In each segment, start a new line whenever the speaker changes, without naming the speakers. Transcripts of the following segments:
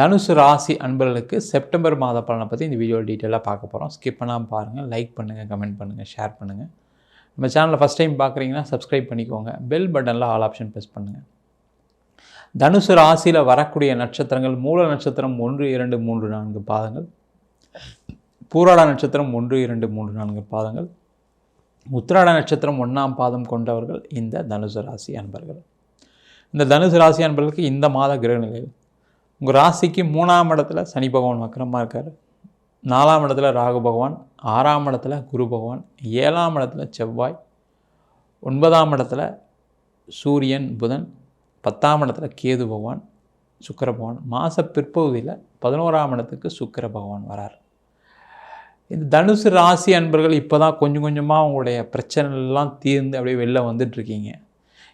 தனுசு ராசி அன்பர்களுக்கு செப்டம்பர் மாத பலனை பற்றி இந்த வீடியோ டீட்டெயிலாக பார்க்க போகிறோம் ஸ்கிப் பண்ணாமல் பாருங்கள் லைக் பண்ணுங்கள் கமெண்ட் பண்ணுங்கள் ஷேர் பண்ணுங்கள் நம்ம சேனலில் ஃபஸ்ட் டைம் பார்க்குறீங்கன்னா சப்ஸ்கிரைப் பண்ணிக்கோங்க. பெல் பட்டனில் ஆல் ஆப்ஷன் ப்ரெஸ் பண்ணுங்கள் தனுசு ராசியில் வரக்கூடிய நட்சத்திரங்கள் மூல நட்சத்திரம் ஒன்று இரண்டு மூன்று நான்கு பாதங்கள். பூராட நட்சத்திரம் ஒன்று இரண்டு மூன்று நான்கு பாதங்கள். உத்திராட நட்சத்திரம் ஒன்றாம் பாதம் கொண்டவர்கள் இந்த தனுசு ராசி அன்பர்கள். இந்த தனுசு ராசி அன்பர்களுக்கு இந்த மாத கிரகநிலை உங்கள் ராசிக்கு மூணாம் இடத்துல சனி பகவான் வக்கரமாக இருக்கார். நாலாம் இடத்துல ராகு பகவான் ஆறாம் இடத்துல குரு பகவான் ஏழாம் இடத்துல செவ்வாய் ஒன்பதாம் இடத்துல சூரியன் புதன் பத்தாம் இடத்துல கேது பகவான் சுக்கர பகவான். மாத பிற்பகுதியில் பதினோராம் இடத்துக்கு சுக்கர பகவான் வரார். இந்த தனுசு ராசி அன்பர்கள் இப்போ தான் கொஞ்சம் கொஞ்சமாக உங்களுடைய பிரச்சனைலாம் தீர்ந்து அப்படியே வெளில வந்துட்டுருக்கீங்க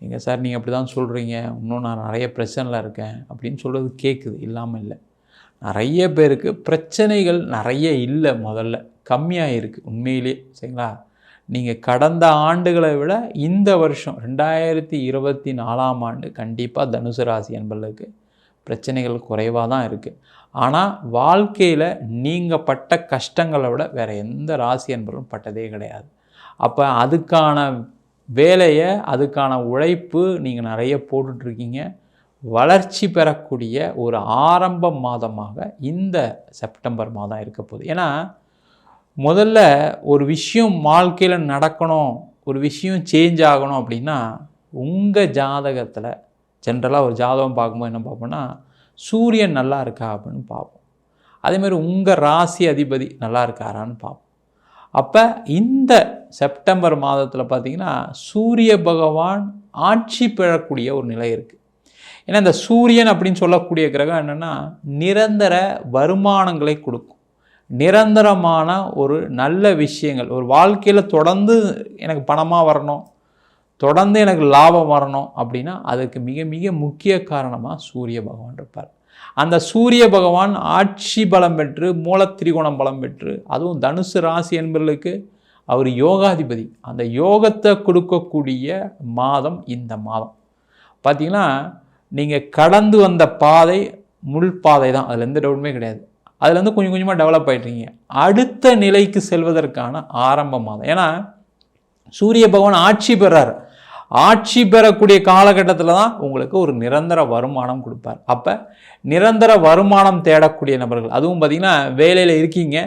எங்கள் சார் நீங்கள் அப்படி தான் சொல்கிறீங்க இன்னும் நான் நிறைய பிரச்சனையில் இருக்கேன். அப்படின்னு சொல்கிறது கேட்குது இல்லாமல் இல்லை. நிறைய பேருக்கு பிரச்சனைகள் நிறைய இல்லை முதல்ல. கம்மியாக இருக்குது உண்மையிலே. சரிங்களா? நீங்கள் கடந்த ஆண்டுகளை விட இந்த வருஷம் ரெண்டாயிரத்தி இருபத்தி நாலாம் ஆண்டு கண்டிப்பாக தனுசு ராசி என்பதற்கு பிரச்சனைகள் குறைவாக தான் இருக்குது ஆனால் வாழ்க்கையில் நீங்கள் பட்ட கஷ்டங்களை விட வேறு எந்த ராசி என்பதும் பட்டதே கிடையாது. அப்போ அதுக்கான வேலையை அதுக்கான உழைப்பு நீங்கள் நிறைய போட்டுட்ருக்கீங்க. வளர்ச்சி பெறக்கூடிய ஒரு ஆரம்ப மாதமாக இந்த செப்டம்பர் மாதம் இருக்க போகுது. ஏன்னா முதல்ல ஒரு விஷயம் வாழ்க்கையில் நடக்கணும் ஒரு விஷயம் சேஞ்ச் ஆகணும் அப்படின்னா உங்கள் ஜாதகத்தில் ஜென்ரலாக ஒரு ஜாதகம் பார்க்கும்போது என்ன பார்ப்போம்னா சூரியன் நல்லா இருக்கா அப்படின்னு பார்ப்போம். அதேமாதிரி உங்கள் ராசி அதிபதி நல்லா இருக்காரான்னு பார்ப்போம். அப்போ இந்த செப்டம்பர் மாதத்தில் பார்த்திங்கன்னா சூரிய பகவான் ஆட்சி பெறக்கூடிய ஒரு நிலை இருக்குது ஏன்னா இந்த சூரியன் அப்படின்னு சொல்லக்கூடிய கிரகம் என்னென்னா நிரந்தர வருமானங்களை கொடுக்கும். நிரந்தரமான ஒரு நல்ல விஷயங்கள். ஒரு வாழ்க்கையில் தொடர்ந்து எனக்கு பணமாக வரணும் தொடர்ந்து எனக்கு லாபம் வரணும் அப்படின்னா அதுக்கு மிக மிக முக்கிய காரணமாக சூரிய பகவான் இருப்பார். அந்த சூரிய பகவான் ஆட்சி பலம் பெற்று மூலத்திரிகோணம் பலம் பெற்று அதுவும் தனுசு ராசி என்பவர்களுக்கு அவர் யோகாதிபதி. அந்த யோகத்தை கொடுக்கக்கூடிய மாதம் இந்த மாதம். பார்த்திங்கன்னா நீங்கள் கடந்து வந்த பாதை முள் பாதை தான். அதில் எந்த டவுட்டுமே கிடையாது. அதுலேருந்து கொஞ்சம் கொஞ்சமாக டெவலப் ஆகிட்டீங்க அடுத்த நிலைக்கு செல்வதற்கான ஆரம்ப மாதம். ஏன்னா சூரிய பகவான் ஆட்சி பெறார். ஆட்சி பெறக்கூடிய காலகட்டத்தில் தான் உங்களுக்கு ஒரு நிரந்தர வருமானம் கொடுப்பார். அப்போ நிரந்தர வருமானம் தேடக்கூடிய நபர்கள் அதுவும் பார்த்திங்கன்னா வேலையில் இருக்கீங்க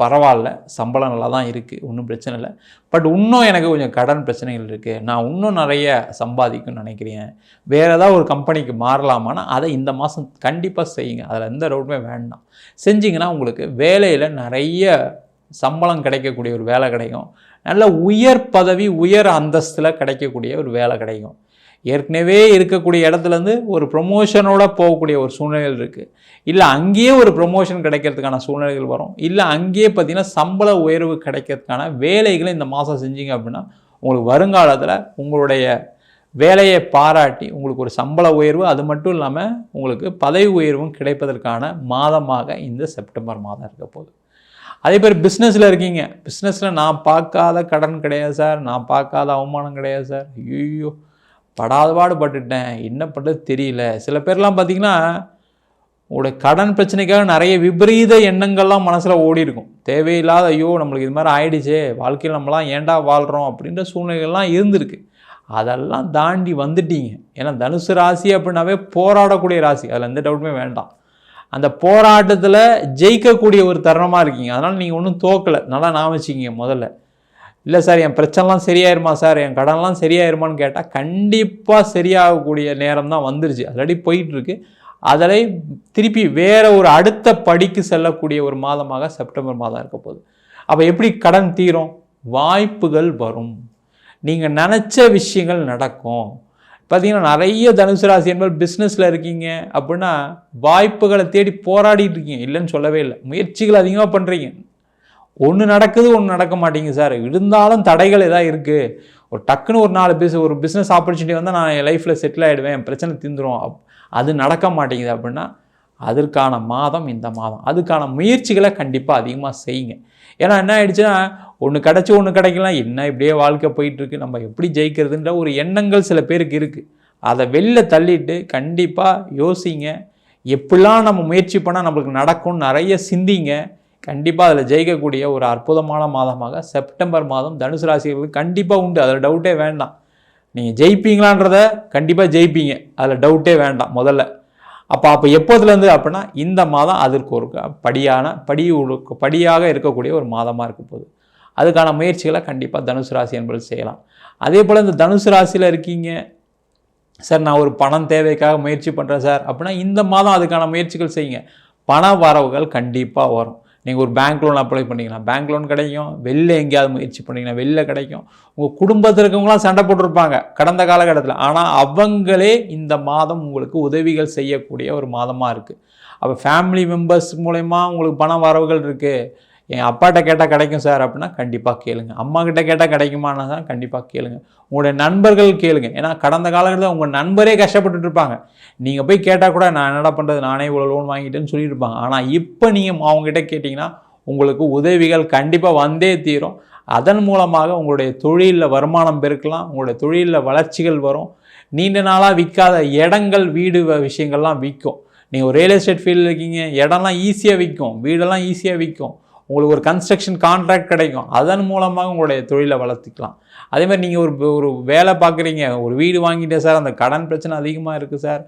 பரவாயில்ல சம்பளம் நல்லா தான் இருக்குது ஒன்றும் பிரச்சனை இல்லை. பட் இன்னும் எனக்கு கொஞ்சம் கடன் பிரச்சனைகள் இருக்குது நான் இன்னும் நிறைய சம்பாதிக்கும்னு நினைக்கிறேன். வேறு ஏதாவது ஒரு கம்பெனிக்கு மாறலாமான்னா அதை இந்த மாதம் கண்டிப்பாக செய்யுங்க. அதில் எந்த ரவுட்டுமே வேண்டாம். செஞ்சிங்கன்னா உங்களுக்கு வேலையில் நிறைய சம்பளம் கிடைக்கக்கூடிய ஒரு வேலை கிடைக்கும். நல்ல உயர் பதவி உயர் அந்தஸ்தில் கிடைக்கக்கூடிய ஒரு வேலை கிடைக்கும். ஏற்கனவே இருக்கக்கூடிய இடத்துலேருந்து ஒரு ப்ரொமோஷனோட போகக்கூடிய ஒரு சூழ்நிலைகள் இருக்குது இல்லை அங்கேயே ஒரு ப்ரொமோஷன் கிடைக்கிறதுக்கான சூழ்நிலைகள் வரும். இல்லை அங்கேயே பார்த்திங்கன்னா சம்பள உயர்வு கிடைக்கிறதுக்கான வேலைகளை இந்த மாதம் செஞ்சீங்க அப்படின்னா உங்களுக்கு வருங்காலத்தில் உங்களுடைய வேலையை பாராட்டி உங்களுக்கு ஒரு சம்பள உயர்வு அது மட்டும் இல்லாமல் உங்களுக்கு பதவி உயர்வும் கிடைப்பதற்கான மாதமாக இந்த செப்டம்பர் மாதம் இருக்க போகுது. அதே பேர் பிஸ்னஸில் இருக்கீங்க. பிஸ்னஸில் நான் பார்க்காத கடன் கிடையாது சார் நான் பார்க்காத அவமானம் கிடையாது சார் ஐயோ படாத பாடுபட்டுட்டேன் என்ன பண்ணுறது தெரியல. சில பேர்லாம் பார்த்தீங்கன்னா உங்களுடைய கடன் பிரச்சனைக்காக நிறைய விபரீத எண்ணங்கள்லாம் மனசில் ஓடி இருக்கும் தேவையில்லாத ஐயோ நம்மளுக்கு இது மாதிரி ஆயிடுச்சே. வாழ்க்கையில் நம்மளாம் ஏண்டா வாழ்கிறோம் அப்படின்ற சூழ்நிலைகள்லாம் இருந்திருக்கு. அதெல்லாம் தாண்டி வந்துட்டீங்க. ஏன்னா தனுசு ராசி அப்படின்னாவே போராடக்கூடிய ராசி. அதில் எந்த டவுட்டுமே வேண்டாம். அந்த போராட்டத்தில் ஜெயிக்கக்கூடிய ஒரு தருணமாக இருக்கீங்க. அதனால் நீங்கள் ஒன்றும் தோக்கலை. நல்லா நான் வச்சுக்கிங்க முதல்ல. இல்லை சார் என் பிரச்சனைலாம் சரியாயிருமா சார்? என் கடன்லாம் சரியாயிருமான்னு கேட்டால் கண்டிப்பாக சரியாகக்கூடிய நேரம் தான் வந்துருச்சு. ஆல்ரெடி போயிட்டுருக்கு. அதில் திருப்பி வேறு ஒரு அடுத்த படிக்கு செல்லக்கூடிய ஒரு மாதமாக செப்டம்பர் மாதம் இருக்க போகுது. அப்போ எப்படி கடன் தீரும்? வாய்ப்புகள் வரும். நீங்கள் நினச்ச விஷயங்கள் நடக்கும். பார்த்தீங்கன்னா நிறைய தனுசு ராசி என்பது பிஸ்னஸில் இருக்கீங்க அப்படின்னா வாய்ப்புகளை தேடி போராடிட்டு இருக்கீங்க. இல்லைன்னு சொல்லவே இல்லை. முயற்சிகள் அதிகமாக பண்ணுறீங்க ஒன்று நடக்குது ஒன்று நடக்க மாட்டேங்குது சார் இருந்தாலும் தடைகள் எதாவது இருக்குது ஒரு டக்குன்னு ஒரு நாலு பிஸ் ஒரு பிஸ்னஸ் ஆப்பர்ச்சுனிட்டி வந்தால் நான் என் லைஃப்பில் செட்டில் ஆகிடுவேன் பிரச்சனை தீந்துடும் அது நடக்க மாட்டேங்குது அப்படின்னா அதற்கான மாதம் இந்த மாதம். அதுக்கான முயற்சிகளை கண்டிப்பாக அதிகமாக செய்யுங்க. ஏன்னா என்ன ஆயிடுச்சுன்னா ஒன்று கிடச்சி ஒன்று கிடைக்கலாம். என்ன இப்படியே வாழ்க்கை போயிட்டுருக்கு. நம்ம எப்படி ஜெயிக்கிறதுன்ற ஒரு எண்ணங்கள் சில பேருக்கு இருக்குது அதை வெளில தள்ளிட்டு கண்டிப்பாக யோசிங்க. எப்படிலாம் நம்ம முயற்சி பண்ணால் நம்மளுக்கு நடக்கும் நிறைய சிந்திங்க. கண்டிப்பாக அதில் ஜெயிக்கக்கூடிய ஒரு அற்புதமான மாதமாக செப்டம்பர் மாதம் தனுசு ராசிகளுக்கு கண்டிப்பாக உண்டு. அதில் டவுட்டே வேண்டாம். நீங்கள் ஜெயிப்பீங்களான்றத கண்டிப்பாக ஜெயிப்பீங்க. அதில் டவுட்டே வேண்டாம் முதல்ல. அப்போ அப்போ எப்போதுலேருந்து அப்படின்னா இந்த மாதம் அதற்கு ஒரு படியான படி படியாக இருக்கக்கூடிய ஒரு மாதமாக இருக்க போகுது. அதுக்கான முயற்சிகளை கண்டிப்பாக தனுசு ராசி என்பது செய்யலாம். அதே போல் இந்த தனுசு ராசியில் இருக்கீங்க. சார் நான் ஒரு பணம் தேவைக்காக முயற்சி பண்ணுறேன் சார். அப்படின்னா இந்த மாதம் அதுக்கான முயற்சிகள் செய்யுங்க. பண வரவுகள் கண்டிப்பாக வரும். நீங்கள் ஒரு பேங்க் லோன் அப்ளை பண்ணிக்கலாம். பேங்க் லோன் கிடைக்கும். வெளில எங்கேயாவது முயற்சி பண்ணிங்கன்னா வெளில கிடைக்கும். உங்கள் குடும்பத்தில் இருக்கவங்களாம் சண்டை போட்டிருப்பாங்க. கடந்த காலகட்டத்தில். ஆனால் அவங்களே இந்த மாதம் உங்களுக்கு உதவிகள் செய்யக்கூடிய ஒரு மாதமாக இருக்குது அப்போ ஃபேமிலி மெம்பர்ஸ் மூலயமா உங்களுக்கு பண வரவுகள் இருக்குது என் அப்பாட்ட கேட்டால் கிடைக்கும் சார் அப்படின்னா கண்டிப்பாக கேளுங்க. அம்மா கிட்ட கேட்டால் கிடைக்குமானா தான் கண்டிப்பாக கேளுங்க. உங்களுடைய நண்பர்கள் கேளுங்க. ஏன்னா கடந்த காலகட்டத்தில் உங்கள் நண்பரே கஷ்டப்பட்டுட்டு இருப்பாங்க. நீங்கள் போய் கேட்டால் கூட நான் என்னடா பண்ணுறது நானே இவ்வளோ லோன் வாங்கிட்டேன்னு சொல்லியிருப்பாங்க ஆனால் இப்போ நீங்கள் அவங்ககிட்ட கேட்டிங்கன்னா உங்களுக்கு உதவிகள் கண்டிப்பாக வந்தே தீரும். அதன் மூலமாக உங்களுடைய தொழிலில் வருமானம் பெருக்கலாம். உங்களுடைய தொழிலில் வளர்ச்சிகள் வரும். நீண்ட நாளாக விற்காத இடங்கள் வீடு விஷயங்கள்லாம் விற்கும். நீங்கள் ஒரு ரியல் எஸ்டேட் ஃபீல்டில் இருக்கீங்க. இடம்லாம் ஈஸியாக விற்கும். வீடெல்லாம் ஈஸியாக விற்கும். உங்களுக்கு ஒரு கன்ஸ்ட்ரக்ஷன் கான்ட்ராக்ட் கிடைக்கும். அதன் மூலமாக உங்களுடைய தொழிலை வளர்த்துக்கலாம். அதேமாதிரி நீங்கள் ஒரு ஒரு வேலை பார்க்குறீங்க. ஒரு வீடு வாங்கிட்டேன் சார். அந்த கடன் பிரச்சனை அதிகமாக இருக்குது சார்.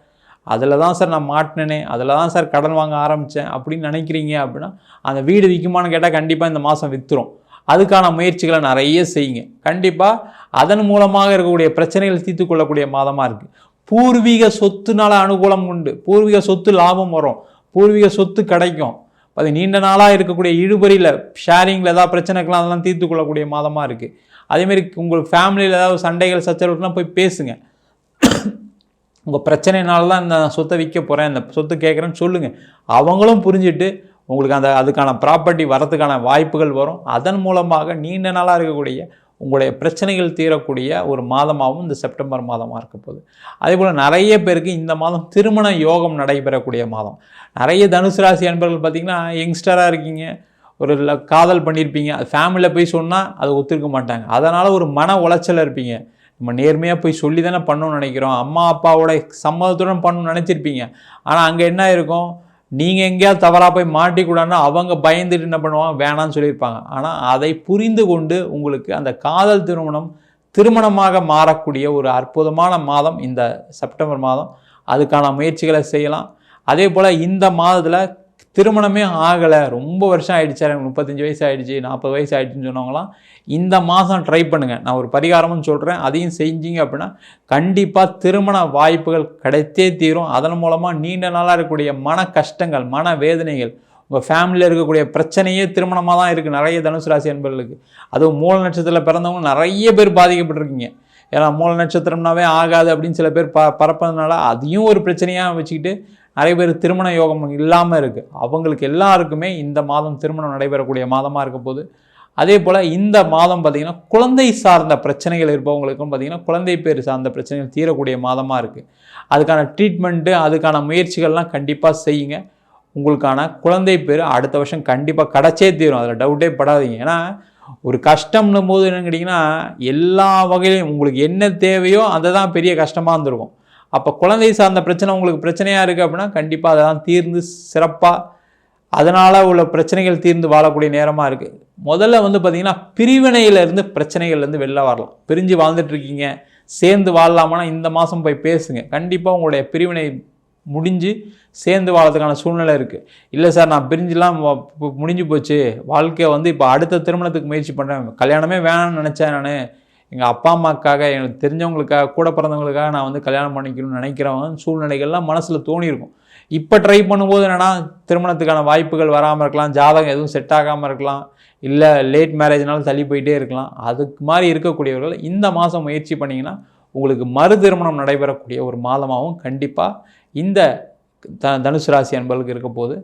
அதில் தான் சார் நான் மாட்டினேனே. அதில் தான் சார் கடன் வாங்க ஆரம்பித்தேன் அப்படின்னு நினைக்கிறீங்க அப்படின்னா அந்த வீடு விற்குமான்னு கேட்டால் கண்டிப்பாக இந்த மாதம் விற்றுரும் அதுக்கான முயற்சிகளை நிறைய செய்யுங்க. கண்டிப்பாக அதன் மூலமாக இருக்கக்கூடிய பிரச்சனைகளை தீர்த்து கொள்ளக்கூடிய மாதமாக இருக்குது பூர்வீக சொத்துனால அனுகூலம் உண்டு. பூர்வீக சொத்து லாபம் வரும். பூர்வீக சொத்து கிடைக்கும். அது நீண்ட நாளாக இருக்கக்கூடிய இழுபறியில் ஷேரிங்கில் ஏதாவது பிரச்சனைக்கெல்லாம் அதெல்லாம் தீர்த்து கொள்ளக்கூடிய மாதமாக இருக்குது அதேமாரி உங்கள் ஃபேமிலியில் ஏதாவது சண்டைகள் சச்சரவுலாம் போய் பேசுங்க. உங்கள் பிரச்சனைனால தான் இந்த சொத்தை விற்க போகிறேன் இந்த சொத்து கேட்குறேன்னு சொல்லுங்கள் அவங்களும் புரிஞ்சுட்டு உங்களுக்கு அந்த அதுக்கான ப்ராப்பர்ட்டி வரத்துக்கான வாய்ப்புகள் வரும். அதன் மூலமாக நீண்ட நாளாக இருக்கக்கூடிய உங்களுடைய பிரச்சனைகள் தீரக்கூடிய ஒரு மாதமாகவும் இந்த செப்டம்பர் மாதமாக இருக்க போகுது. அதே போல் நிறைய பேருக்கு இந்த மாதம் திருமண யோகம் நடைபெறக்கூடிய மாதம். நிறைய தனுசு ராசி அன்பர்கள் பார்த்தீங்கன்னா யங்ஸ்டராக இருக்கீங்க. ஒரு காதல் பண்ணியிருப்பீங்க. அது ஃபேமிலியில் போய் சொன்னால் அதை ஒத்துக்க மாட்டாங்க. அதனால் ஒரு மன உளைச்சல் இருப்பீங்க. நம்ம நேர்மையாக போய் சொல்லி தானே பண்ணணும்னு நினைக்கிறோம். அம்மா அப்பாவோட சம்மதத்துடன் பண்ணணும்னு நினச்சிருப்பீங்க. ஆனால் அங்கே என்ன இருக்கும்? நீங்கள் எங்கேயாவது தவறாக போய் மாட்டிக்கூடாதுன்னா அவங்க பயந்துட்டு என்ன பண்ணுவாங்க? வேணாம்னு சொல்லியிருப்பாங்க. ஆனால் அதை புரிந்து கொண்டு உங்களுக்கு அந்த காதல் திருமணம் திருமணமாக மாறக்கூடிய ஒரு அற்புதமான மாதம் இந்த செப்டம்பர் மாதம். அதுக்கான முயற்சிகளை செய்யலாம். அதே போல் இந்த மாதத்தில் திருமணமே ஆகலை. ரொம்ப வருஷம் ஆகிடுச்சு எனக்கு முப்பத்தஞ்சு வயசு ஆகிடுச்சி நாற்பது வயசு ஆகிடுச்சுன்னு சொன்னவங்களாம் இந்த மாதம் ட்ரை பண்ணுங்கள் நான் ஒரு பரிகாரமும் சொல்கிறேன் அதையும் செஞ்சீங்க அப்படின்னா கண்டிப்பாக திருமண வாய்ப்புகள் கிடைத்தே தீரும். அதன் மூலமாக நீண்ட நாளாக இருக்கக்கூடிய மன கஷ்டங்கள் மன வேதனைகள் உங்கள் ஃபேமிலியில் இருக்கக்கூடிய பிரச்சனையே திருமணமாக தான் இருக்குது நிறைய தனுசு ராசி என்பர்களுக்கு அதுவும் மூல நட்சத்திரத்தில் பிறந்தவங்க நிறைய பேர் பாதிக்கப்பட்டிருக்கீங்க. ஏன்னா மூல நட்சத்திரம்னாவே ஆகாது அப்படின்னு சில பேர் ப பரப்பதுனால அதையும் ஒரு பிரச்சனையாக வச்சுக்கிட்டு நிறைய பேர் திருமண யோகம் இல்லாமல் இருக்குது அவங்களுக்கு எல்லாருக்குமே இந்த மாதம் திருமணம் நடைபெறக்கூடிய மாதமாக இருக்க போது அதே போல் இந்த மாதம் பார்த்திங்கன்னா குழந்தை சார்ந்த பிரச்சனைகள் இருப்பவங்களுக்கும் பார்த்திங்கன்னா குழந்தை பேர் சார்ந்த பிரச்சனைகள் தீரக்கூடிய மாதமாக இருக்குது அதுக்கான ட்ரீட்மெண்ட்டு அதுக்கான முயற்சிகள்லாம் கண்டிப்பாக செய்யுங்க. உங்களுக்கான குழந்தை பேர் அடுத்த வருஷம் கண்டிப்பாக கிடச்சே தீரும். அதில் டவுட்டே படாதீங்க. ஏன்னா ஒரு கஷ்டம்னும் போது என்னன்னு கேட்டிங்கன்னா எல்லா வகையிலையும் உங்களுக்கு என்ன தேவையோ அதை தான் பெரிய கஷ்டமாக இருந்திருக்கும். அப்போ குழந்தை சார்ந்த பிரச்சனை உங்களுக்கு பிரச்சனையாக இருக்குது அப்படின்னா கண்டிப்பாக அதெல்லாம் தீர்ந்து சிறப்பாக அதனால் உள்ள பிரச்சனைகள் தீர்ந்து வாழக்கூடிய நேரமாக இருக்குது முதல்ல வந்து பார்த்திங்கன்னா பிரிவினையிலேருந்து பிரச்சனைகள்லேருந்து வெளில வரலாம். பிரிஞ்சு வாழ்ந்துட்டு இருக்கீங்க. சேர்ந்து வாழலாமானா இந்த மாதம் போய் பேசுங்க. கண்டிப்பாக உங்களுடைய பிரிவினை முடிஞ்சு சேர்ந்து வாழறதுக்கான சூழ்நிலை இருக்குது இல்லை சார் நான் பிரிஞ்சுலாம் பு- முடிஞ்சு போச்சு. வாழ்க்கையை வந்து இப்போ அடுத்த திருமணத்துக்கு முயற்சி பண்ணுறேன் கல்யாணமே வேணாம்னு நினச்சேன் நான். எங்கள் அப்பா அம்மாக்காக எனக்கு தெரிஞ்சவங்களுக்காக கூட பிறந்தவங்களுக்காக நான் வந்து கல்யாணம் பண்ணிக்கணும்னு நினைக்கிறவங்க சூழ்நிலைகள்லாம் மனசில் தோணியிருக்கும். இப்போ ட்ரை பண்ணும்போது என்னென்னா திருமணத்துக்கான வாய்ப்புகள் வராமல் இருக்கலாம் ஜாதகம் எதுவும் செட் ஆகாமல் இருக்கலாம் இல்லை லேட் மேரேஜ்னால தள்ளி போயிட்டே இருக்கலாம். அதுக்கு மாதிரி இருக்கக்கூடியவர்கள் இந்த மாதம் முயற்சி பண்ணிங்கன்னா உங்களுக்கு மறு திருமணம் நடைபெறக்கூடிய ஒரு மாதமாகவும் கண்டிப்பாக இந்த த தனுசு ராசி அன்பர்களுக்கு இருக்க போது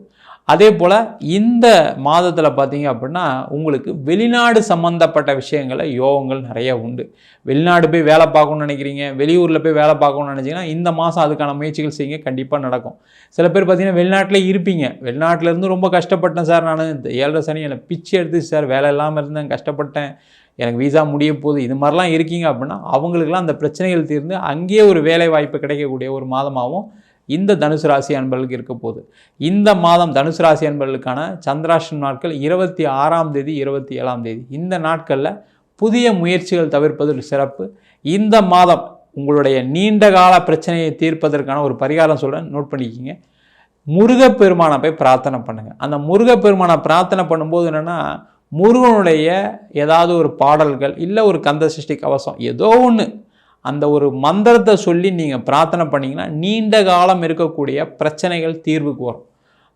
அதே போல் இந்த மாதத்தில் பார்த்தீங்க அப்படின்னா உங்களுக்கு வெளிநாடு சம்மந்தப்பட்ட விஷயங்களை யோகங்கள் நிறைய உண்டு. வெளிநாடு போய் வேலை பார்க்கணும்னு நினைக்கிறீங்க வெளியூரில் போய் வேலை பார்க்கணும்னு நினச்சிங்கன்னா இந்த மாதம் அதுக்கான முயற்சிகள் செய்யுங்க கண்டிப்பாக நடக்கும். சில பேர் பார்த்தீங்கன்னா வெளிநாட்டில் இருப்பீங்க. வெளிநாட்டிலேருந்து ரொம்ப கஷ்டப்பட்டேன் சார் நான். இந்த ஏழரை சனி என்னை பிச்சை எடுத்து சார் வேலை இல்லாமல் இருந்தேன் கஷ்டப்பட்டேன். எனக்கு வீசா முடிய போகுது இது மாதிரிலாம் இருக்கீங்க அப்படின்னா அவங்களுக்குலாம் அந்த பிரச்சனைகள் தீர்ந்து அங்கேயே ஒரு வேலை வாய்ப்பு கிடைக்கக்கூடிய ஒரு மாதமாகவும் இந்த தனுசு ராசி அன்பர்களுக்கு இருக்க போகுது. இந்த மாதம் தனுசு ராசி அன்பர்களுக்கான சந்திராஷ்டம் நாட்கள் இருபத்தி ஆறாம் தேதி இருபத்தி ஏழாம் தேதி. இந்த நாட்களில் புதிய முயற்சிகள் தவிர்ப்பது சிறப்பு. இந்த மாதம் உங்களுடைய நீண்ட கால பிரச்சனையை தீர்ப்பதற்கான ஒரு பரிகாரம் சொல்கிறேன் நோட் பண்ணிக்கிங்க. முருகப்பெருமானை போய் பிரார்த்தனை பண்ணுங்கள் அந்த முருகப்பெருமானை பிரார்த்தனை பண்ணும்போது என்னென்னா முருகனுடைய ஏதாவது ஒரு பாடல்கள் இல்லை ஒரு கந்த சிருஷ்டி கவசம் ஏதோ ஒன்று அந்த ஒரு மந்திரத்தை சொல்லி நீங்கள் பிரார்த்தனை பண்ணிங்கன்னா நீண்ட காலம் இருக்கக்கூடிய பிரச்சனைகள் தீர்வுக்கு வரும்.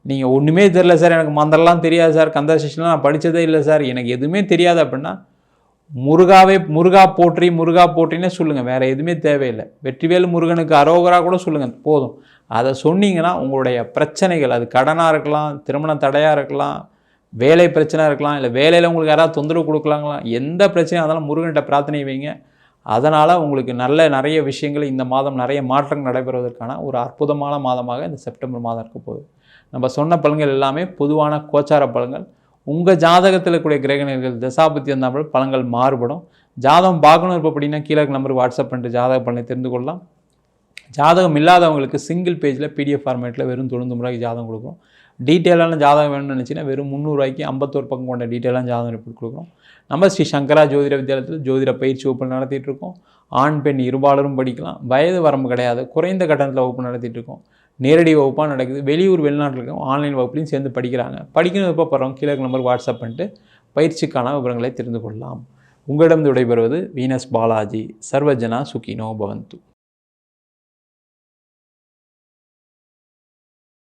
நீங்கள் ஒன்றுமே தெரில சார் எனக்கு மந்திரம்லாம் தெரியாது சார் கந்தசேஷன்லாம் நான் படித்ததே இல்லை சார் எனக்கு எதுவுமே தெரியாது அப்படின்னா முருகாவே முருகா போற்றி முருகா போற்றினே சொல்லுங்கள் வேறு எதுவுமே தேவையில்லை. வெற்றிவேல் முருகனுக்கு அரோகராக கூட சொல்லுங்கள் போதும். அதை சொன்னீங்கன்னா உங்களுடைய பிரச்சனைகள் அது கடனாக இருக்கலாம் திருமண தடையாக இருக்கலாம் வேலை பிரச்சனை இருக்கலாம் இல்லை வேலையில் உங்களுக்கு யாராவது தொந்தரவு கொடுக்கலாங்களா எந்த பிரச்சனையாக இருந்தாலும் முருகன்கிட்ட பிரார்த்தனை வைங்க. அதனால் உங்களுக்கு நல்ல நிறைய விஷயங்கள் இந்த மாதம் நிறைய மாற்றங்கள் நடைபெறுவதற்கான ஒரு அற்புதமான மாதமாக இந்த செப்டம்பர் மாதம் இருக்க போகுது. நம்ம சொன்ன பலன்கள் எல்லாமே பொதுவான கோச்சார பலன்கள். உங்கள் ஜாதகத்தில் இருக்கக்கூடிய கிரகணிகள் தசாபத்தி இருந்தால் பலன்கள் மாறுபடும். ஜாதகம் பார்க்கணும் இருப்போம் அப்படின்னா கீழே நம்பருக்கு வாட்ஸ்அப் பண்ணிட்டு ஜாதக பலனை தெரிந்து கொள்ளலாம். ஜாதகம் இல்லாதவங்களுக்கு சிங்கிள் பேஜில் பிடிஎஃப் ஃபார்மேட்டில் வெறும் தொண்ணூறு ரூபாய்க்கு ஜாதகம் கொடுக்குறோம் டீட்டெயிலான ஜாதகம் வேணும்னு நினச்சின்னா வெறும் முந்நூறுவாய்க்கு ஐம்பத்தோரு பக்கம் கொண்ட டீட்டெயிலான ஜாதகம் ரிப்போர்ட் கொடுக்குறோம் நம்ம ஸ்ரீ சங்கரா ஜோதிட வித்தியாலயத்தில் ஜோதிட பயிற்சி வகுப்பு நடத்திட்டு இருக்கோம் ஆண் பெண் இருபாலரும் படிக்கலாம். வயது வரம்பு கிடையாது. குறைந்த கட்டணத்தில் வகுப்பு நடத்திட்டு இருக்கோம். நேரடி வகுப்பாக நடக்குது. வெளியூர் வெளிநாட்டில் இருக்கோம் ஆன்லைன் வகுப்புலையும் சேர்ந்து படிக்கிறாங்க. படிக்கணும் எப்போ போகிறோம் கீழே நம்பருக்கு வாட்ஸ்அப் பண்ணிட்டு பயிற்சிக்கான விவரங்களை தெரிந்து கொள்ளலாம். உங்களிடம் விடைபெறுவது வீனஸ் பாலாஜி. சர்வஜனா சுகினோ பவந்து.